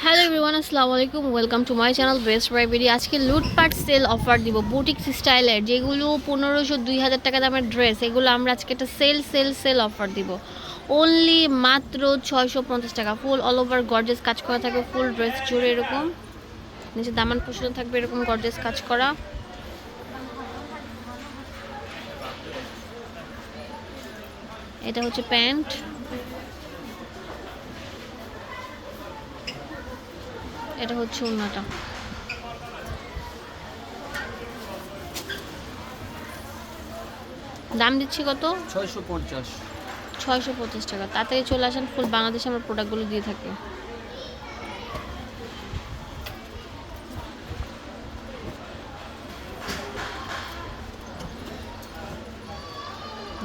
Hello everyone আসসালামু আলাইকুম welcome to my channel best library আজকে লুটপাট সেল অফার দিব বুটিক স্টাইলের যেগুলো পনেরোশো দুই হাজার টাকা দামের ড্রেস এগুলো আমরা আজকে একটা সেল সেল সেল অফার দিব। অনলি মাত্র ছয়শো পঞ্চাশ টাকা ফুল অল ওভার গর্জেস কাজ করা থাকবে ফুল ড্রেস জুড়ে এরকম। নিচে দামান পোষণ থাকবে, এরকম গর্জেস কাজ করা। এটা হচ্ছে প্যান্ট। এটা হচ্ছে অন্যটা দাম দিচ্ছি কত? ছয়শো পঞ্চাশ। ছয়শো পঁচিশ টাকা। তাড়াতাড়ি চলে আসেন ফুল বাংলাদেশে আমরা প্রোডাক্টগুলো দিয়ে থাকি।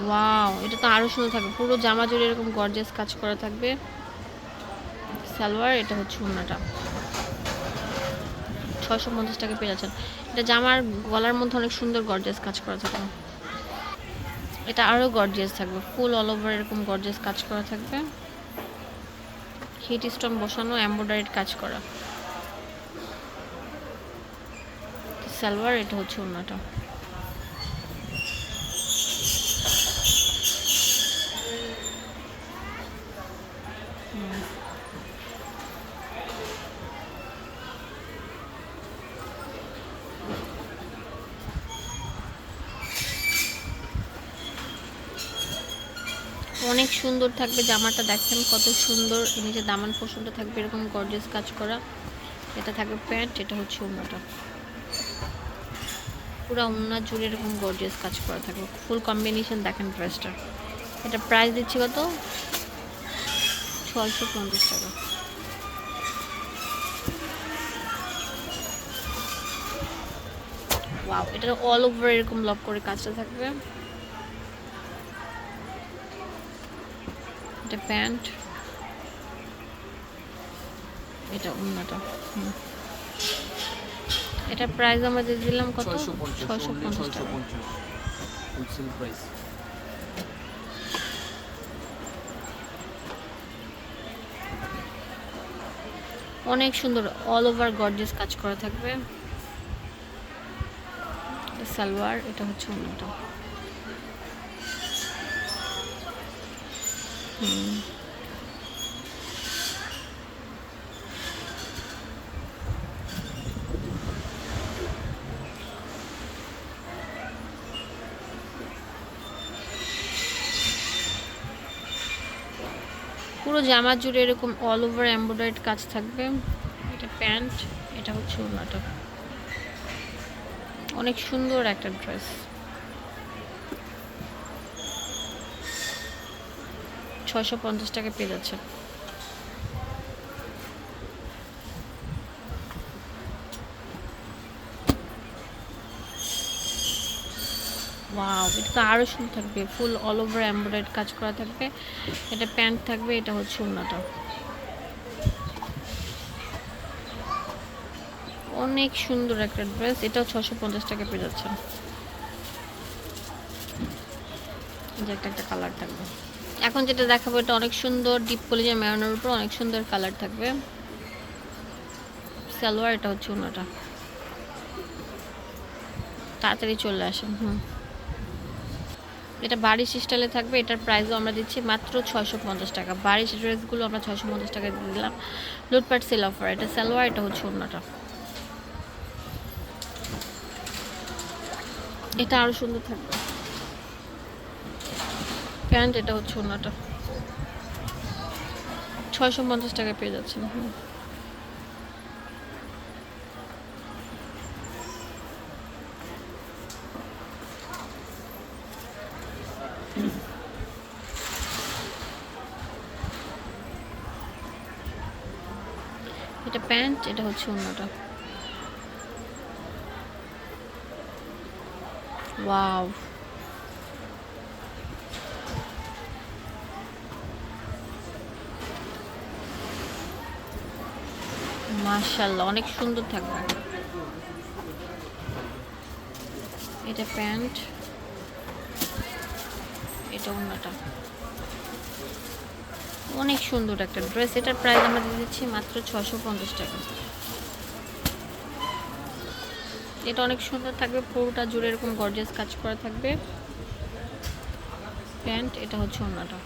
ওয়াও এটা তো আরও সুন্দর থাকবে। পুরো জামা জুড়ে এরকম গর্জেস কাজ করা থাকবে। সালোয়ার এটা হচ্ছে অন্যটা ছয়শো পঞ্চাশ টাকা পেয়ে যাচ্ছেন। এটা জামার গলার মধ্যে অনেক সুন্দর গর্জেস কাজ করা থাকবে। এটা আরও গর্জেস থাকবে। ফুল অল ওভার এরকম গর্জেস কাজ করা থাকবে। হিট স্টোন বসানো এমব্রয়ডারির কাজ করা। সালোয়ার এটা হচ্ছে অন্যটা অনেক সুন্দর থাকবে, জামাটা দেখেন কত সুন্দর নিচে দামান পোষণটা থাকবে, এরকম গর্জেস কাজ করা। এটা থাকবে প্যান্ট, এটা হচ্ছে অন্যটা পুরো উন্না জুড়ে এরকম গর্জেস কাজ করা থাকবে। ফুল কম্বিনেশন দেখেন ড্রেসটা এটা প্রাইস দিচ্ছি কত? ছয়শো পঞ্চাশ টাকা। ওয়াও এটা অল ওভার এরকম লক করে কাজটা থাকবে। এটা প্যান্ট এটা অন্যটা হুম। এটা প্রাইস আমরা দিয়ে দিলাম কত? ছয়শো পঞ্চাশ টাকা। হোলসেল প্রাইস অনেক সুন্দর অল ওভার গর্জিয়াস কাজ করা থাকবে। সালোয়ার এটা হচ্ছে অন্যটা। পুরো জামা জুড়ে এরকম অল ওভার এমব্রয়ডারিড কাজ থাকবে। এটা প্যান্ট, এটা হচ্ছে অনেক সুন্দর একটা ড্রেস ছয়শো পঞ্চাশ টাকা পেয়ে যাচ্ছে। ওয়াও এটা আরও সুন্দর থাকবে। ফুল অল ওভার এমব্রয়ডারি কাজ করা থাকবে। এটা প্যান্ট থাকবে, এটা হচ্ছে ওড়নাটা। অনেক সুন্দর একটা ড্রেস, এটাও ছশো পঞ্চাশ টাকা পেয়ে যাচ্ছে। যে একটা কালার থাকবে। এখন যেটা দেখাবো, এটা অনেক সুন্দর ডিপ কলেজে ম্যারনের উপর অনেক সুন্দর কালার থাকবে। সালোয়ার, এটা হচ্ছে ওনাটা। তাড়াতাড়ি চলে আসেন, হুম। এটা বারিশ স্টাইলে থাকবে, এটার প্রাইসও আমরা দিচ্ছি মাত্র ছয়শো পঞ্চাশ টাকা। বাড়ির ড্রেসগুলো আমরা ছয়শো পঞ্চাশ টাকা দিয়ে দিলাম। লুটপাট সেল অফার এটা সালোয়ার, এটা হচ্ছে অন্যটা এটা আরও সুন্দর থাকবে। প্যান্ট এটা হচ্ছে অন্যটা ছয়শো পঞ্চাশ টাকা পেয়ে যাচ্ছেন, হুম। এটা প্যান্ট, এটা হচ্ছে অন্যটা ওয়াও। মাশাল্লাহ অনেক সুন্দর থাকবে। এটা প্যান্ট, এটা অন্যটা অনেক সুন্দর একটা ড্রেস, এটার প্রাইস আমরা দিয়ে দিচ্ছি মাত্র ছশো পঞ্চাশ টাকা। এটা অনেক সুন্দর থাকবে, পুরোটা জুড়ে এরকম গর্জিয়াস কাজ করা থাকবে। প্যান্ট, এটা হচ্ছে অন্যটা